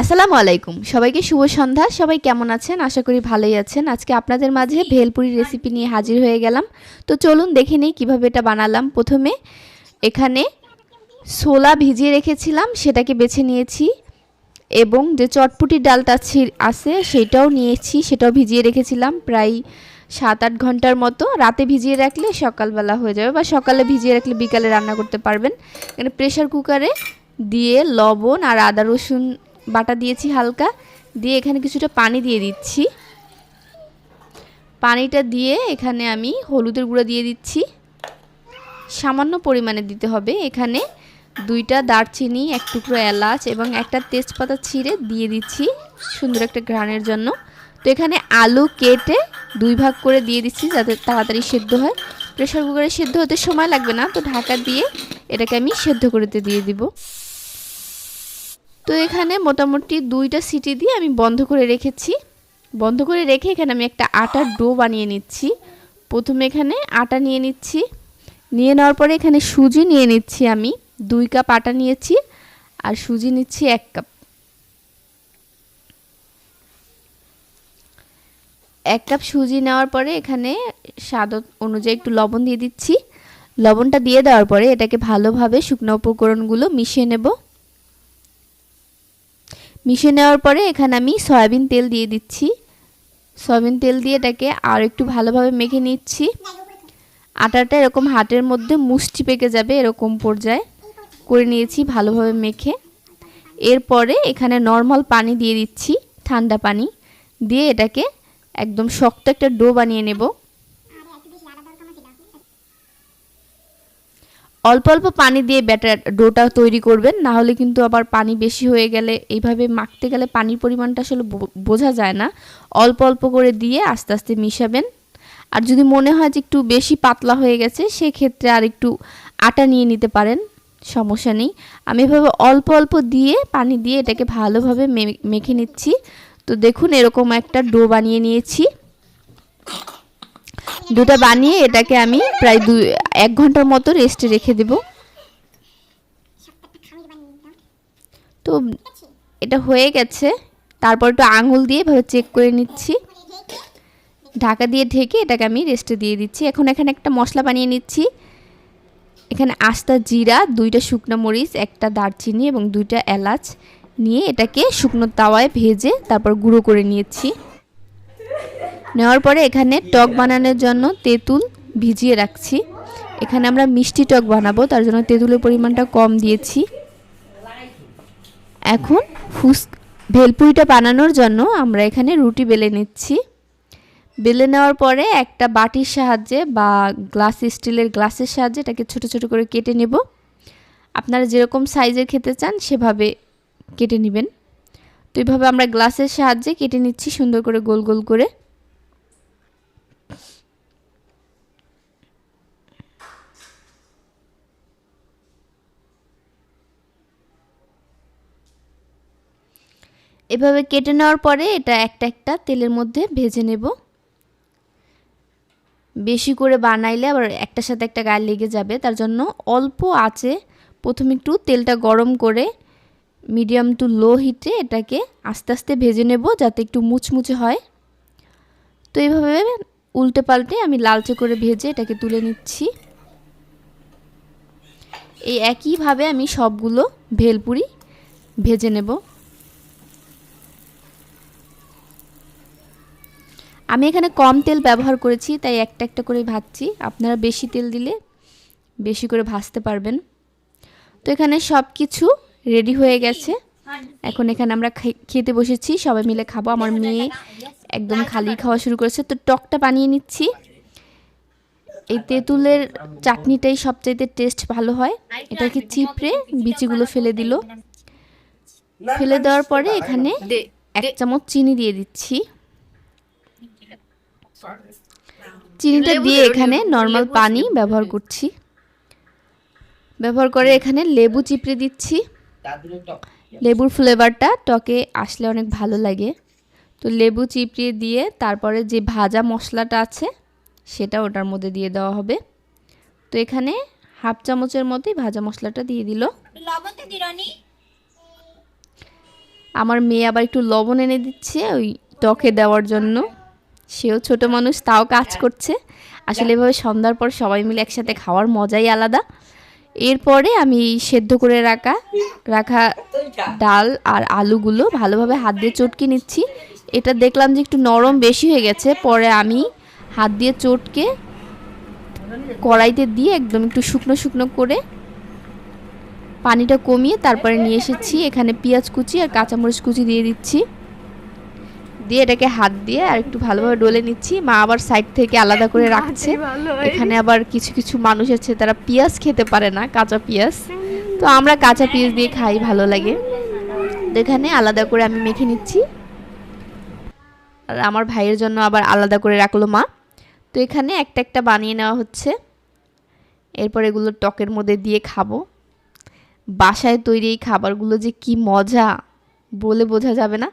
আসসালামু আলাইকুম। সবাইকে শুভ সন্ধ্যা। সবাই কেমন আছেন? আশা করি ভালোই আছেন। আজকে আপনাদের মাঝে ভেলপুরি রেসিপি নিয়ে হাজির হয়ে গেলাম। তো চলুন দেখে নিই কীভাবে এটা বানালাম। প্রথমে এখানে ছোলা ভিজিয়ে রেখেছিলাম, সেটাকে বেছে নিয়েছি এবং যে চটপুটির ডালটা আছে সেটাও নিয়েছি, সেটাও ভিজিয়ে রেখেছিলাম প্রায় সাত আট ঘণ্টার মতো। রাতে ভিজিয়ে রাখলে সকালবেলা হয়ে যাবে বা সকালে ভিজিয়ে রাখলে বিকালে রান্না করতে পারবেন। এখানে প্রেশার কুকারে দিয়ে লবণ আর আদা রসুন বাটা দিয়েছি হালকা, দিয়ে এখানে কিছুটা পানি দিয়ে দিচ্ছি। পানিটা দিয়ে এখানে আমি হলুদের গুঁড়ো দিয়ে দিচ্ছি। সামান্য পরিমাণে দিতে হবে। এখানে দুইটা দারচিনি, এক টুকরো এলাচ এবং একটা তেজপাতা ছিঁড়ে দিয়ে দিচ্ছি সুন্দর একটা ঘ্রাণের জন্য। তো এখানে আলু কেটে দুই ভাগ করে দিয়ে দিচ্ছি যাতে তাড়াতাড়ি সেদ্ধ হয়। প্রেশার কুকারে সেদ্ধ হতে সময় লাগবে না, তো ঢাকা দিয়ে এটাকে আমি সেদ্ধ করতে দিয়ে দিব। তো এখানে মোটামুটি দুইটা সিটি দিয়ে আমি বন্ধ করে রেখেছি। বন্ধ করে রেখে এখানে আমি একটা আটার ডো বানিয়ে নিচ্ছি। প্রথমে এখানে আটা নিয়ে নিচ্ছি। নিয়ে নেওয়ার পরে এখানে সুজি নিয়ে নিচ্ছি আমি। দুই কাপ আটা নিয়েছি আর সুজি নিচ্ছি এক কাপ। এক কাপ সুজি নেওয়ার পরে এখানে স্বাদ অনুযায়ী একটু লবণ দিয়ে দিচ্ছি। লবণটা দিয়ে দেওয়ার পরে এটাকে ভালোভাবে শুকনো উপকরণগুলো মিশিয়ে নেব। মিশিয়ে নেওয়ার পরে এখানে আমি সয়াবিন তেল দিয়ে দিচ্ছি। সয়াবিন তেল দিয়ে এটাকে আর একটু ভালোভাবে মেখে নিচ্ছি। আটাটা এরকম হাটের মধ্যে মুষ্টি পেকে যাবে এরকম পর্যায়ে। করে নিয়েছি ভালোভাবে মেখে। এরপরে এখানে নর্মাল পানি দিয়ে দিচ্ছি, ঠান্ডা পানি। দিয়ে এটাকে একদম শক্ত একটা ডো বানিয়ে নেব। অল্প অল্প পানি দিয়ে ব্যাটার ডোটা তৈরি করবেন, না হলে কিন্তু আবার পানি বেশি হয়ে গেলে এইভাবে মাখতে গেলে পানির পরিমাণটা আসলে বোঝা যায় না। অল্প অল্প করে দিয়ে আস্তে আস্তে মিশাবেন। আর যদি মনে হয় যে একটু বেশি পাতলা হয়ে গেছে, সেক্ষেত্রে আর একটু আটা নিয়ে নিতে পারেন, সমস্যা নেই। আমি এভাবে অল্প অল্প দিয়ে পানি দিয়ে এটাকে ভালোভাবে মেখে নিচ্ছি। তো দেখুন এরকম একটা ডো বানিয়ে নিয়েছি। দুটা বানিয়ে এটাকে আমি প্রায় দু এক ঘণ্টার মতো রেস্টে রেখে দেব। তো এটা হয়ে গেছে। তারপর একটু আঙুল দিয়ে এভাবে চেক করে নিচ্ছি। ঢাকা দিয়ে ঢেকে এটাকে আমি রেস্টে দিয়ে দিচ্ছি। এখন এখানে একটা মশলা বানিয়ে নিচ্ছি। এখানে আস্তা জিরা, দুইটা শুকনো মরিচ, একটা দারচিনি এবং দুইটা এলাচ নিয়ে এটাকে শুকনো তাওয়ায় ভেজে তারপর গুঁড়ো করে নিয়েছি। নেওয়ার পরে এখানে টক বানানোর জন্য তেঁতুল ভিজিয়ে রাখছি। এখানে আমরা মিষ্টি টক বানাবো, তার জন্য তেঁতুলের পরিমাণটা কম দিয়েছি। এখন ফুস, ভেলপুরিটা বানানোর জন্য আমরা এখানে রুটি বেলে নিচ্ছি। বেলে নেওয়ার পরে একটা বাটির সাহায্যে বা গ্লাস স্টিলের গ্লাসের সাহায্যে এটাকে ছোট ছোট করে কেটে নেব। আপনারা যেরকম সাইজের খেতে চান সেভাবে কেটে নেবেন। তো এইভাবে আমরা গ্লাসের সাহায্যে কেটে নিচ্ছি, সুন্দর করে গোল গোল করে। এভাবে কেটে নেওয়ার পরে এটা একটা একটা তেলের মধ্যে ভেজে নেব। বেশি করে বানাইলে আবার একটার সাথে একটা গায়ে লেগে যাবে। তার জন্য অল্প আছে প্রথমে একটু তেলটা গরম করে মিডিয়াম টু লো হিটে এটাকে আস্তে আস্তে ভেজে নেব যাতে একটু মুচমুচে হয়। তো এইভাবে উল্টে পাল্টে আমি লালচে করে ভেজে এটাকে তুলে নিচ্ছি। এই একইভাবে আমি সবগুলো ভেলপুরি ভেজে নেব। আমি এখানে কম তেল ব্যবহার করেছি তাই একটা একটা করে ভাজছি। আপনারা বেশি তেল দিলে বেশি করে ভাজতে পারবেন। তো এখানে সব কিছু রেডি হয়ে গেছে। এখন এখানে আমরা খেতে বসেছি সবাই মিলে খাব। আমার মেয়ে একদম খালি খাওয়া শুরু করেছে। তো টকটা বানিয়ে নিচ্ছি। এই তেঁতুলের চাটনিটাই সবচাইতে টেস্ট ভালো হয়। এটাকে চিপড়ে? বিচিগুলো ফেলে দিল। ফেলে দেওয়ার পরে এখানে এক চামচ চিনি দিয়ে দিচ্ছি। চিনিটা দিয়ে এখানে নর্মাল পানি ব্যবহার করছি। ব্যবহার করে এখানে লেবু চিপড়ে দিচ্ছি। লেবুর ফ্লেভারটা টকে আসলে অনেক ভালো লাগে। তো লেবু চিপড়িয়ে দিয়ে তারপরে যে ভাজা মশলাটা আছে সেটা ওটার মধ্যে দিয়ে দেওয়া হবে। তো এখানে হাফ চামচের মতোই ভাজা মশলাটা দিয়ে দিল। আমার মেয়ে আবার একটু লবণ এনে দিচ্ছে ওই টকে দেওয়ার জন্য। সেও ছোট মানুষ তাও কাজ করছে। আসলে এভাবে সন্ধ্যার পর সবাই মিলে একসাথে খাওয়ার মজাই আলাদা। এরপরে আমি সেদ্ধ করে রাখা রাখা ডাল আর আলুগুলো ভালোভাবে হাত দিয়ে চটকে নিচ্ছি। এটা দেখলাম যে একটু নরম বেশি হয়ে গেছে পরে আমি হাত দিয়ে চটকে কড়াইতে দিয়ে একদম একটু শুকনো শুকনো করে পানিটা কমিয়ে তারপরে নিয়ে এসেছি। এখানে পেঁয়াজ কুচি আর কাঁচামরিচ কুচি দিয়ে দিচ্ছি। দিয়ে এটাকে হাত দিয়ে আর একটু ভালোভাবে ডলে নিচ্ছি। মা আবার সাইড থেকে আলাদা করে রাখছে। এখানে আবার কিছু কিছু মানুষ আছে তারা পেঁয়াজ খেতে পারে না কাঁচা পেঁয়াজ। তো আমরা কাঁচা পেঁয়াজ দিয়ে খাই ভালো লাগে। তো এখানে আলাদা করে আমি মেখে নিচ্ছি। আর আমার ভাইয়ের জন্য আবার আলাদা করে রাখল মা। তো এখানে একটা একটা বানিয়ে নেওয়া হচ্ছে। এরপর এগুলো টকের মধ্যে দিয়ে খাব। বাসায় তৈরি এই খাবারগুলো যে কি মজা বলে বোঝা যাবে না।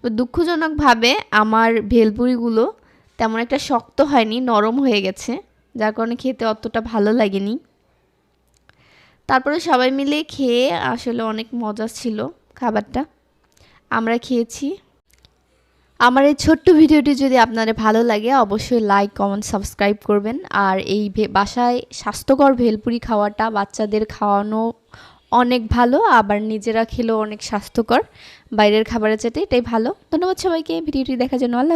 তবে দুঃখজনকভাবে আমার ভেলপুরিগুলো তেমন একটা শক্ত হয়নি, নরম হয়ে গেছে, যার কারণে খেতে অতটা ভালো লাগেনি। তারপরে সবাই মিলে খেয়ে আসলে অনেক মজা ছিল খাবারটা। আমরা খেয়েছি। আমার এই ছোট্ট ভিডিওটি যদি আপনাদের ভালো লাগে, অবশ্যই লাইক কমেন্ট সাবস্ক্রাইব করবেন। আর এই বাসায় স্বাস্থ্যকর ভেলপুরি খাওয়াটা বাচ্চাদের খাওয়ানো অনেক ভালো, আবার নিজেরা খেলেও অনেক স্বাস্থ্যকর। বাইরের খাবারের চাইতে এটাই ভালো। ধন্যবাদ সবাইকে, ভিডিওটি দেখার জন্য আল্লাহ